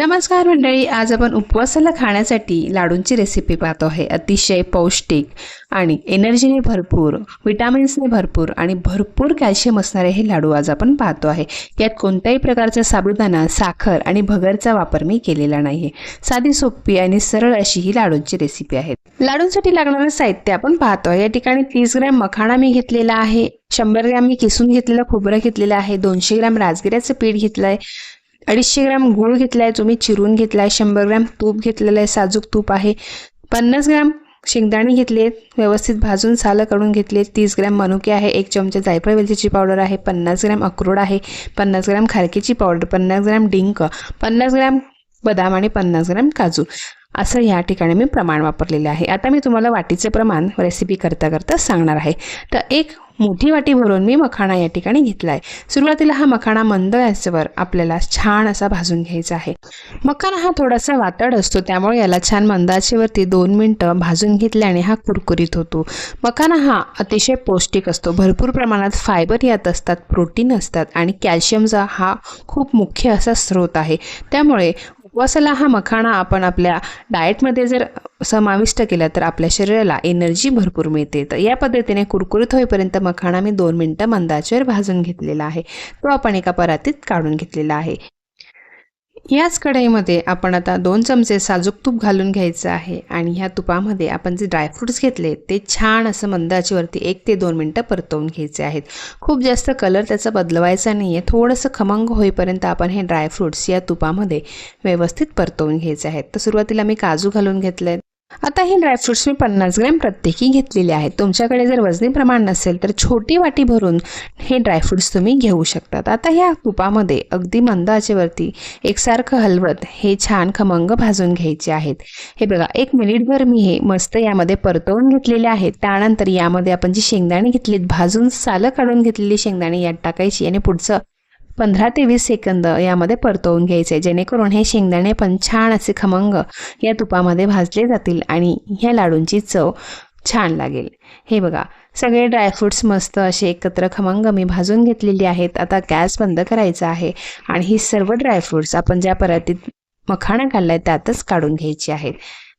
नमस्कार मंडळी आज आपण उपवासाला खाण्यासाठी लाडूंची रेसिपी पाहतो आहे. अतिशय पौष्टिक आणि एनर्जीने भरपूर विटामिन्सने भरपूर आणि भरपूर कॅल्शियम असणारे हे लाडू आज आपण पाहतो आहे. यात कोणत्याही प्रकारचा साबुदाणा साखर आणि भगरचा वापर मी केलेला नाही आहे साधी सोपी आणि सरळ अशी ही लाडूंची रेसिपी आहे. लाडूंसाठी लागणारं साहित्य आपण पाहतो आहे. या ठिकाणी तीस ग्रॅम मखाणा मी घेतलेला आहे शंभर ग्रॅम मी किसून घेतलेलं खोबरं घेतलेलं आहे दोनशे ग्रॅम राजगिऱ्याचं पीठ घेतलं आहे अडीचशे ग्रॅम गूळ घेतला आहे तुम्ही चिरून घेतला आहे शंभर ग्रॅम तूप घेतलेलं आहे साजूक तूप आहे. पन्नास ग्रॅम शेंगदाणे घेतले व्यवस्थित भाजून सालं काढून घेतले तीस ग्रॅम मनुके आहे एक चमचा जायफळ वेलचीची पावडर आहे पन्नास ग्रॅम अक्रोड आहे पन्नास ग्रॅम खारकीची पावडर पन्नास ग्रॅम डिंक पन्नास ग्रॅम बदाम आणि पन्नास ग्रॅम काजू. असं या ठिकाणी मी प्रमाण वापरलेले आहे. आता मी तुम्हाला वाटीचे प्रमाण रेसिपी करता करता सांगणार आहे. तर एक मोठी वाटी भरून मी मखाणा या ठिकाणी घेतला आहे सुरुवातीला हा मखाणा मंद गॅसवर आपल्याला छान असा भाजून घ्यायचा आहे. मखाणा हा थोडासा वातड असतो त्यामुळे याला छान मंदाचेवरती दोन मिनटं भाजून घेतल्याने हा कुरकुरीत होतो. मखाना हा अतिशय पौष्टिक असतो. भरपूर प्रमाणात फायबर यात असतात प्रोटीन असतात आणि कॅल्शियमचा हा खूप मुख्य असा स्रोत आहे. त्यामुळे उपवासाला हा मखाणा आपण आपल्या डाएटमध्ये जर समाविष्ट केलं तर आपल्या शरीराला एनर्जी भरपूर मिळते. तर या पद्धतीने कुरकुरीत होईपर्यंत मखाणा मी दोन मिनटं मंदाचेवर भाजून घेतलेला आहे. तो आपण एका परातीत काढून घेतलेला आहे. याच कढईमध्ये आपण आता दोन चमचे साजूक तूप घालून घ्यायचं आहे आणि ह्या तुपामध्ये आपण जे ड्रायफ्रूट्स घेतले ते छान असं मंदाचीवरती एक ते दोन मिनटं परतवून घ्यायचे आहेत. खूप जास्त कलर त्याचा बदलवायचा नाही आहे थोडंसं खमंग होईपर्यंत आपण हे ड्रायफ्रूट्स या तुपामध्ये व्यवस्थित परतवून घ्यायचे आहेत. तर सुरुवातीला मी काजू घालून घेतले आता हे ड्रायफ्रुट्स मी पन्नास ग्रॅम प्रत्येकी घेतलेले आहेत. तुमच्याकडे जर वजनी प्रमाण नसेल तर छोटी वाटी भरून हे ड्रायफ्रुट्स तुम्ही घेऊ शकतात. आता ह्या तुपामध्ये अगदी मंद आचेवरती एकसारखं हलवत हे छान खमंग भाजून घ्यायचे आहेत. हे बघा एक मिनिटभर मी हे मस्त यामध्ये परतवून घेतलेले आहेत. त्यानंतर यामध्ये आपण जी शेंगदाणे घेतलीत भाजून सालं काढून घेतलेली शेंगदाणे यात टाकायची आणि पुढचं पंधरा ते वीस सेकंद यामध्ये परतवून घ्यायचे जेणेकरून हे शेंगदाणे पण छान असे खमंग या तुपामध्ये भाजले जातील आणि ह्या लाडूंची चव छान लागेल. हे बघा सगळे ड्रायफ्रूट्स मस्त असे एकत्र खमंग मी भाजून घेतलेली आहेत. आता गॅस बंद करायचा आहे आणि ही सर्व ड्रायफ्रूट्स आपण ज्या परातीत मखाणा घालला आहे त्यातच काढून घ्यायची आहेत.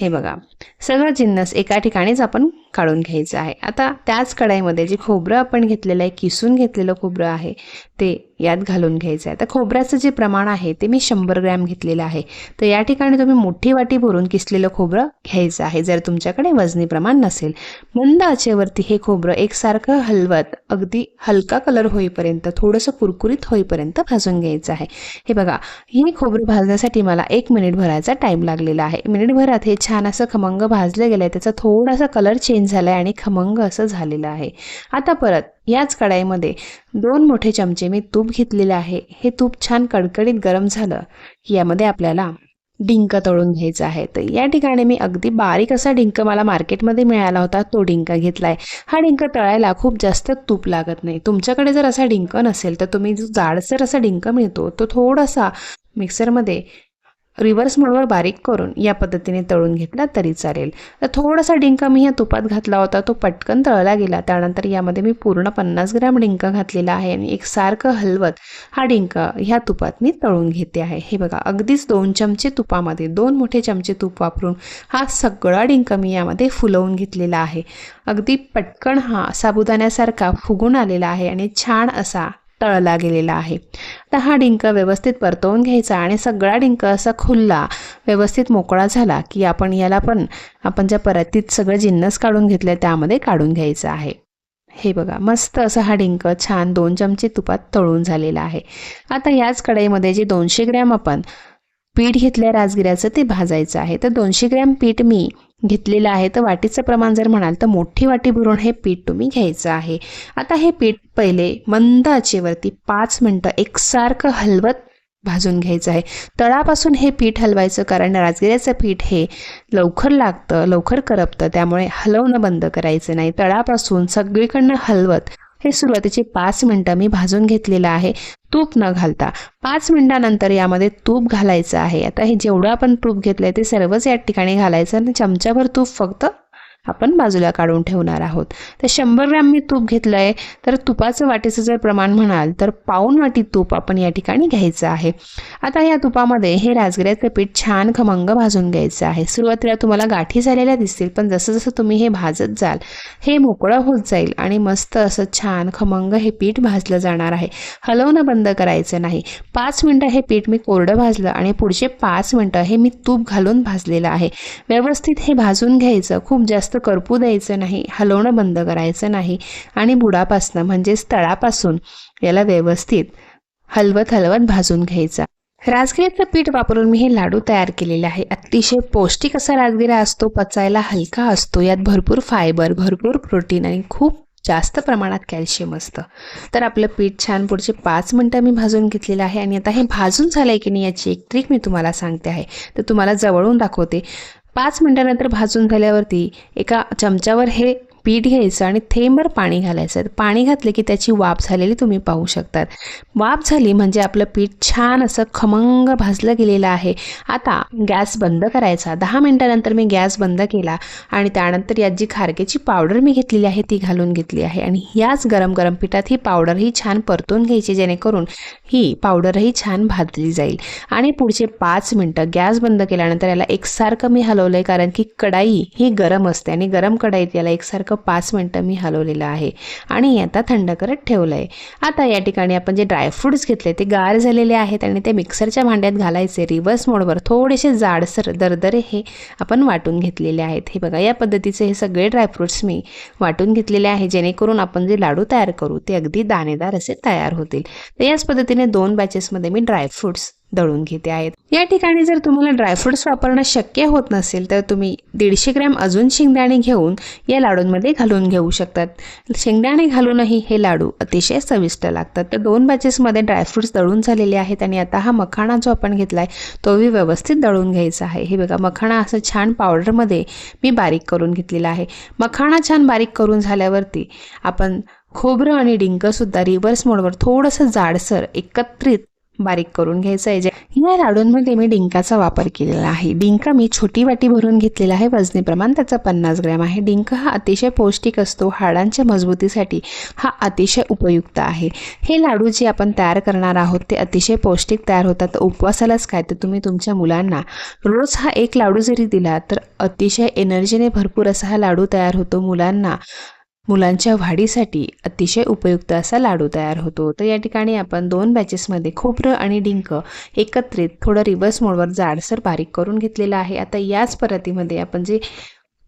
हे बघा सगळं जिन्नस एका ठिकाणीच आपण काढून घ्यायचं आहे. आता त्याच कढाईमध्ये जे खोबरं आपण घेतलेलं आहे किसून घेतलेलं खोबरं आहे ते यात घालून घ्यायचं आहे तर खोबऱ्याचं जे प्रमाण आहे ते मी शंभर ग्रॅम घेतलेलं आहे. तर या ठिकाणी तुम्ही मोठी वाटी भरून किसलेलं खोबरं घ्यायचं आहे जर तुमच्याकडे वजनी प्रमाण नसेल. मंद आचेवरती हे खोबरं एकसारखं हलवत अगदी हलका कलर होईपर्यंत थोडंसं कुरकुरीत होईपर्यंत भाजून घ्यायचं आहे. हे बघा हे खोबरं भाजण्यासाठी मला एक मिनिट भरायचा टाईम लागलेला आहे. मिनिटभरात हे छान असं खमंग भाजलं गेलं आहे त्याचा थोडासा कलर चेंज झाला आहे आणि खमंग असं झालेलं आहे. आता परत याच कढाईमध्ये दोन मोठे चमचे मी तूप घेतलेले आहे. हे तूप छान कडकडीत गरम झालं. की यामध्ये आपल्याला डिंक तळून घ्यायचा आहे. तर या ठिकाणी मी अगदी बारीक असा डिंक मला मार्केटमध्ये मिळाला होता. तो डिंक घेतला आहे हा डिंक तळायला खूप जास्त तूप लागत नाही. तुमच्याकडे जर असा डिंक नसेल तर तुम्ही जो जाडसर असा डिंक मिळतो तो थोडासा मिक्सरमध्ये रिव्हर्स मोडवर बारीक करून या पद्धतीने तळून घेतला तरी चालेल. तर थोडासा डिंक मी ह्या तुपात घातला होता तो पटकन तळला गेला. त्यानंतर यामध्ये मी पूर्ण पन्नास ग्रॅम डिंक घातलेला आहे आणि एकसारखं हलवत हा डिंक ह्या तुपात मी तळून घेते आहे. हे बघा अगदीच दोन चमचे तुपामध्ये दोन मोठे चमचे तूप वापरून हा सगळा डिंक मी यामध्ये फुलवून घेतलेला आहे. अगदी पटकन हा साबुदाण्यासारखा फुगून आलेला आहे आणि छान असा तळला गेलेला आहे. तर हा डिंक व्यवस्थित परतवून घ्यायचा आणि सगळा डिंक असा खुल्ला व्यवस्थित मोकळा झाला की आपण याला पण आपण ज्या परतीत सगळं जिन्नस काढून घेतलं त्यामध्ये काढून घ्यायचं आहे. हे बघा मस्त असं हा डिंक छान दोन चमचे तुपात तळून झालेला आहे. आता याच कढईमध्ये जे दोनशे ग्रॅम आपण पीठ घेतल्या राजगिऱ्याचं ते भाजायचं आहे. तर दोनशे ग्रॅम पीठ मी घेतलेलं आहे. तर वाटीचं प्रमाण जर म्हणाल तर मोठी वाटी भरून हे पीठ तुम्ही घ्यायचं आहे. आता हे पीठ पहिले मंद आचेवरती पाच मिनटं एकसारखं हलवत भाजून घ्यायचं आहे. तळापासून हे पीठ हलवायचं कारण राजगिऱ्याचं पीठ हे लवकर लागतं लवकर करपतं त्यामुळे हलवणं बंद करायचं नाही. तळापासून सगळीकडनं हलवत हे सुरुवातीचे पाच मिनटं मी भाजून घेतलेलं आहे. तूप न घालता. पाच मिनटानंतर यामध्ये तूप घालायचं आहे. आता हे जेवढं आपण तूप घेतलं आहे ते सर्वच या ठिकाणी घालायचं आणि चमच्याभर तूप फक्त आपण बाजूला काढून ठेवणार आहोत. तर शंभर ग्रॅम मी तूप घेतलं आहे तर तुपाचं वाटीचं जर प्रमाण म्हणाल तर पाऊन वाटी तूप आपण या ठिकाणी घ्यायचं आहे. आता या तुपामध्ये हे राजगिऱ्याचं पीठ छान खमंग भाजून घ्यायचं आहे. सुरुवातीला तुम्हाला गाठी झालेल्या दिसतील पण जसं जसं तुम्ही हे भाजत जाल हे मोकळं होत जाईल आणि मस्त असं छान खमंग हे पीठ भाजलं जाणार आहे. हलवणं बंद करायचं नाही. पाच मिनटं हे पीठ मी कोरडं भाजलं आणि पुढचे पाच मिनटं हे मी तूप घालून भाजलेलं आहे. व्यवस्थित हे भाजून घ्यायचं. खूप जास्त करपू द्यायचं नाही हलवणं बंद करायचं नाही आणि बुडापासनं म्हणजेच तळापासून याला व्यवस्थित हलवत हलवत भाजून घ्यायचा. राजगिऱ्याचं पीठ वापरून मी हे लाडू तयार केलेले आहे. अतिशय पौष्टिक असा राजगिरा असतो पचायला हलका असतो यात भरपूर फायबर भरपूर प्रोटीन आणि खूप जास्त प्रमाणात कॅल्शियम असतं. तर आपलं पीठ छान पुढचे पाच मिनटं मी भाजून घेतलेलं आहे आणि आता हे भाजून झालं आहे की नाही याची एक ट्रिक मी तुम्हाला सांगते आहे. तर तुम्हाला जवळून दाखवते. पाच मिनटानंतर भाजून झाल्यावरती एका चमच्यावर हे पीठ घ्यायचं आणि थेंबर पाणी घालायचं. पाणी घातले की त्याची वाफ झालेली तुम्ही पाहू शकतात. वाफ झाली म्हणजे आपलं पीठ छान असं खमंग भाजलं गेलेलं आहे. आता गॅस बंद करायचा. दहा मिनटानंतर मी गॅस बंद केला आणि त्यानंतर यात जी खारकेची पावडर मी घेतलेली आहे ती घालून घेतली आहे. आणि याच गरम गरम पिठात ही पावडरही छान परतून घ्यायची जेणेकरून ही पावडरही छान भाजली जाईल. आणि पुढचे पाच मिनटं गॅस बंद केल्यानंतर याला एकसारखं मी हलवलं आहे कारण की कढाई ही गरम असते आणि गरम कढाईत याला एकसारखं पाच मिनटं मी हलवलेलं आहे आणि आता थंड करत ठेवलं आहे आता या ठिकाणी आपण जे ड्रायफ्रूट्स घेतले ते गार झालेले आहेत आणि ते मिक्सरच्या भांड्यात घालायचे. रिव्हर्स मोडवर थोडेसे जाडसर दरदरे हे आपण वाटून घेतलेले आहेत. हे बघा या पद्धतीचे हे सगळे ड्रायफ्रूट्स मी वाटून घेतलेले आहे. जेणेकरून आपण जे लाडू तयार करू ते अगदी दाणेदार असे तयार होतील. तर याच पद्धतीने दोन बॅचेसमध्ये मी ड्रायफ्रूट्स दळून घेते आहेत या ठिकाणी जर तुम्हाला ड्रायफ्रुट्स वापरणं शक्य होत नसेल तर तुम्ही दीडशे ग्रॅम अजून शेंगदाणे घेऊन या लाडूंमध्ये घालून घेऊ शकतात. शेंगदाणे घालूनही हे लाडू अतिशय चविष्ट लागतात. तर दोन बॅचेसमध्ये ड्रायफ्रुट्स दळून झालेले आहेत आणि आता हा मखाणा जो आपण घेतला आहे तोही व्यवस्थित दळून घ्यायचा आहे. हे बघा मखाणा असं छान पावडरमध्ये मी बारीक करून घेतलेला आहे. मखाणा छान बारीक करून झाल्यावरती आपण खोबरं आणि डिंकसुद्धा रिव्हर्स मोडवर थोडंसं जाडसर एकत्रित बारीक करून घ्यायचं आहे. जे या लाडूंमध्ये मी डिंकाचा वापर केलेला आहे. डिंक मी छोटी वाटी भरून घेतलेला आहे. वजनी प्रमाण त्याचा पन्नास ग्रॅम आहे. डिंक हा अतिशय पौष्टिक असतो. हाडांच्या मजबूतीसाठी हा अतिशय उपयुक्त आहे. हे लाडू जे आपण तयार करणार आहोत ते अतिशय पौष्टिक तयार होतात. तर उपवासालाच काय तर तुम्ही तुमच्या मुलांना रोज हा एक लाडू जरी दिला तर अतिशय एनर्जीने भरपूर असा हा लाडू तयार होतो. मुलांना मुलांच्या वाढीसाठी अतिशय उपयुक्त असा लाडू तयार होतो. तर या ठिकाणी आपण दोन बॅचेसमध्ये खोबरं आणि डिंक एकत्रित थोडं रिव्हर्स मोडवर जाडसर बारीक करून घेतलेलं आहे. आता याच परतीमध्ये आपण जे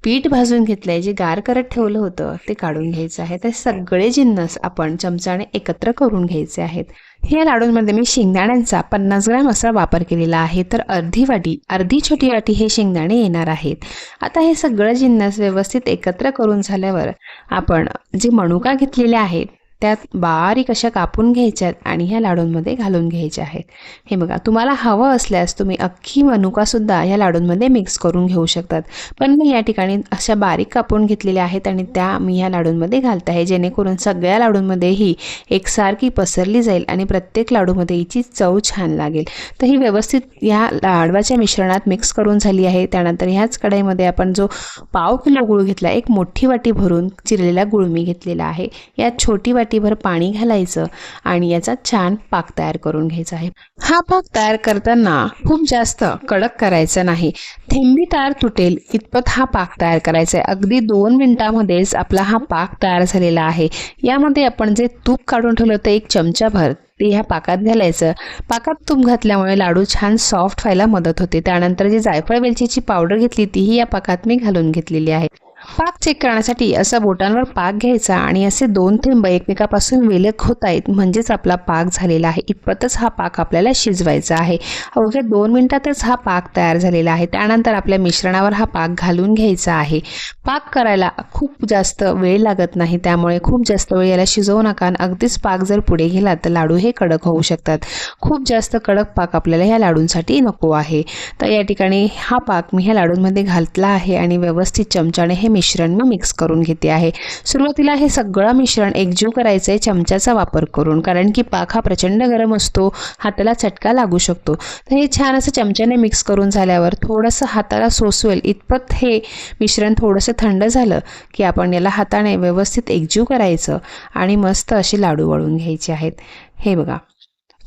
पीठ भाजून घेतलं आहे जे गार करत ठेवलं होतं ते काढून घ्यायचं आहे. तर सगळे जिन्नस आपण चमचाने एकत्र करून घ्यायचे आहेत. ह्या लाडूंमध्ये मी शेंगदाण्यांचा पन्नास ग्रॅम असा वापर केलेला आहे तर अर्धी वाटी अर्धी छोटी वाटी हे शेंगदाणे येणार आहेत. आता हे सगळं जिन्नस व्यवस्थित एकत्र करून झाल्यावर आपण जे मणुका घेतलेल्या आहेत त्यात बारीक अशा कापून घ्यायच्यात आणि ह्या लाडूंमध्ये घालून घ्यायच्या आहेत. हे बघा तुम्हाला हवं असल्यास तुम्ही अख्खी मनुकासुद्धा ह्या लाडूंमध्ये मिक्स करून घेऊ शकतात. पण मी या ठिकाणी अशा बारीक कापून घेतलेल्या आहेत आणि त्या मी ह्या लाडूंमध्ये घालत आहे. जेणेकरून सगळ्या लाडूंमध्येही एकसारखी पसरली जाईल आणि प्रत्येक लाडूमध्ये हिची चव छान लागेल. तर ही व्यवस्थित ह्या लाडवाच्या मिश्रणात मिक्स करून झाली आहे. त्यानंतर ह्याच कढईमध्ये आपण जो पाव किलो गुळ घेतला एक मोठी वाटी भरून चिरलेला गुळ मी घेतलेला आहे. यात छोटी वाटी वाटीभर पाणी घालायचं आणि याचा छान पाक तयार करून घ्यायचा आहे. हा पाक तयार करताना खूप जास्त कडक करायचा नाही. थेंबी तार तुटेल इतपत हा पाक तयार करायचा आहे. अगदी दोन मिनिटामध्येच आपला हा पाक तयार झालेला आहे. यामध्ये आपण जे तूप काढून ठेवलं होतं एक चमचाभर ते ह्या पाकात घालायचं. पाकात तूप घातल्यामुळे लाडू छान सॉफ्ट व्हायला मदत होते. त्यानंतर जी जायफळ वेलचीची पावडर घेतली तीही या पाकात मी घालून घेतलेली आहे. पाक चेक करण्यासाठी असा बोटांवर पाक घ्यायचा आणि असे दोन थेंब एकमेकापासून विलग होत आहेत. म्हणजेच आपला पाक झालेला आहे. इतपतच हा पाक आपल्याला शिजवायचा आहे. अवघ्या दोन मिनिटातच हा पाक तयार झालेला आहे. त्यानंतर आपल्या मिश्रणावर हा पाक घालून घ्यायचा आहे. पाक करायला खूप जास्त वेळ लागत नाही. त्यामुळे खूप जास्त वेळ याला शिजवू नका अगदीच पाक जर पुढे गेला तर लाडू हे कडक होऊ शकतात. खूप जास्त कडक पाक आपल्याला ह्या लाडूंसाठी नको आहे. तर या ठिकाणी हा पाक मी ह्या लाडूंमध्ये घातला आहे आणि व्यवस्थित चमचाने हे मिश्रण मिक्स करून घेते आहे. सुरुवातीला हे सगळं मिश्रण एकजीव करायचं आहे चमच्याचा वापर करून कारण की पाक हा प्रचंड गरम असतो हाताला चटका लागू शकतो. तर हे छान असं चमच्याने मिक्स करून झाल्यावर थोडंसं हाताला सोसवेल इतपत हे मिश्रण थोडंसं थंड झालं की आपण याला हाताने व्यवस्थित एकजीव करायचं आणि मस्त असे लाडू वळून घ्यायचे आहेत. हे बघा.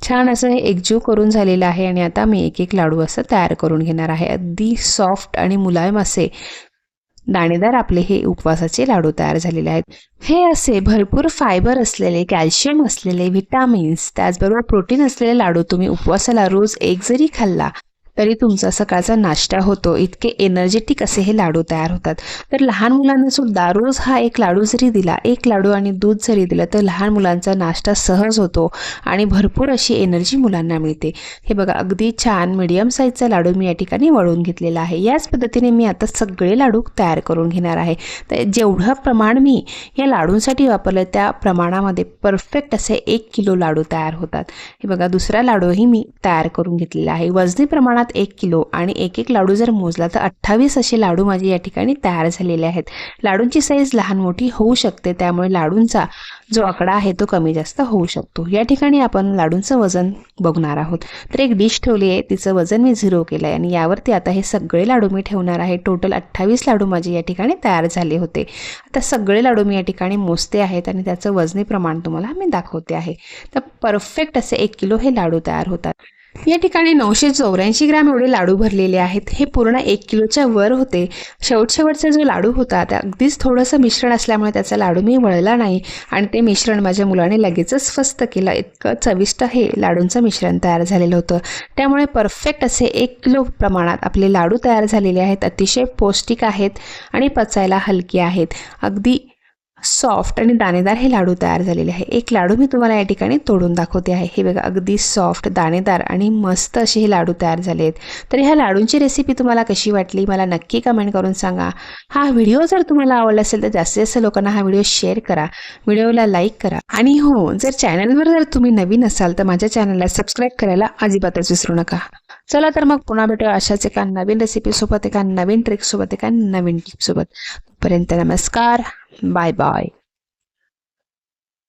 छान असं हे एकजीव करून झालेलं आहे आणि आता मी एक एक लाडू असं तयार करून घेणार आहे. अगदी सॉफ्ट आणि मुलायम असे दाणेदार आपले हे उपवासाचे लाडू तयार झालेले आहेत. हे असे भरपूर फायबर असलेले कॅल्शियम असलेले विटामिन्स त्याचबरोबर प्रोटीन असलेले लाडू तुम्ही उपवासाला रोज एक जरी खाल्ला तरी तुमचा सकाळचा नाश्ता होतो. इतके एनर्जेटिक असे हे लाडू तयार होतात. तर लहान मुलांना सुद्धा रोज हा एक लाडू जरी दिला एक लाडू आणि दूध जरी दिलं तर लहान मुलांचा नाश्ता सहज होतो आणि भरपूर अशी एनर्जी मुलांना मिळते. हे बघा अगदी छान मिडियम साईजचा लाडू मी या ठिकाणी वळून घेतलेला आहे. याच पद्धतीने मी आता सगळे लाडू तयार करून घेणार आहे. तर जेवढं प्रमाण मी या लाडूंसाठी वापरलं त्या प्रमाणामध्ये परफेक्ट असे एक किलो लाडू तयार होतात. हे बघा दुसरा लाडूही मी तयार करून घेतलेला आहे. वजनी प्रमाणात एक किलो आणि एक एक लाडू जर मोजला तर अठ्ठावीस असे लाडू माझे या ठिकाणी तयार झालेले आहेत. लाडूंची साईज लहान मोठी होऊ शकते त्यामुळे लाडूंचा जो आकडा आहे तो कमी जास्त होऊ शकतो. या ठिकाणी आपण लाडूंचं वजन बघणार आहोत. तर एक डिश ठेवली आहे तिचं वजन मी झिरो केलं आहे आणि यावरती आता हे सगळे लाडू मी ठेवणार आहे. टोटल अठ्ठावीस लाडू माझे या ठिकाणी तयार झाले होते. आता सगळे लाडू मी या ठिकाणी मोजते आहेत आणि त्याचं वजनी प्रमाण तुम्हाला मी दाखवते आहे. तर परफेक्ट असे एक किलो हे लाडू तयार होतात. या ठिकाणी नऊशे चौऱ्याऐंशी ग्रॅम एवढे लाडू भरलेले आहेत. हे पूर्ण एक किलोच्या वर होते. शेवट शेवटचा जो लाडू होता त्या अगदीच थोडंसं मिश्रण असल्यामुळे त्याचा लाडू मी वळला नाही आणि ते मिश्रण माझ्या मुलाने लगेचच फस्त केलं. इतकं चविष्ट हे लाडूंचं मिश्रण तयार झालेलं होतं. त्यामुळे परफेक्ट असे एक किलो प्रमाणात आपले लाडू तयार झालेले आहेत. अतिशय पौष्टिक आहेत आणि पचायला हलके आहेत. अगदी सॉफ्ट आणि दाणेदार हे लाडू तयार झालेले आहे. एक लाडू मी तुम्हाला या ठिकाणी तोडून दाखवते आहे. हे बघा अगदी सॉफ्ट दाणेदार आणि मस्त असे हे लाडू तयार झाले आहेत. तर ह्या लाडूंची रेसिपी तुम्हाला कशी वाटली? मला नक्की कमेंट करून सांगा. हा व्हिडिओ जर तुम्हाला आवडला असेल तर जास्तीत जास्त लोकांना हा व्हिडिओ शेअर करा. व्हिडिओला लाईक करा. आणि हो जर चॅनलवर जर तुम्ही नवीन असाल तर माझ्या चॅनलला सबस्क्राईब करायला अजिबातच विसरू नका. चला तर मग पुन्हा भेटूया अशाच एका नवीन रेसिपीसोबत एका नवीन ट्रिकसोबत एका नवीन टिपसोबत तोपर्यंत नमस्कार. Bye bye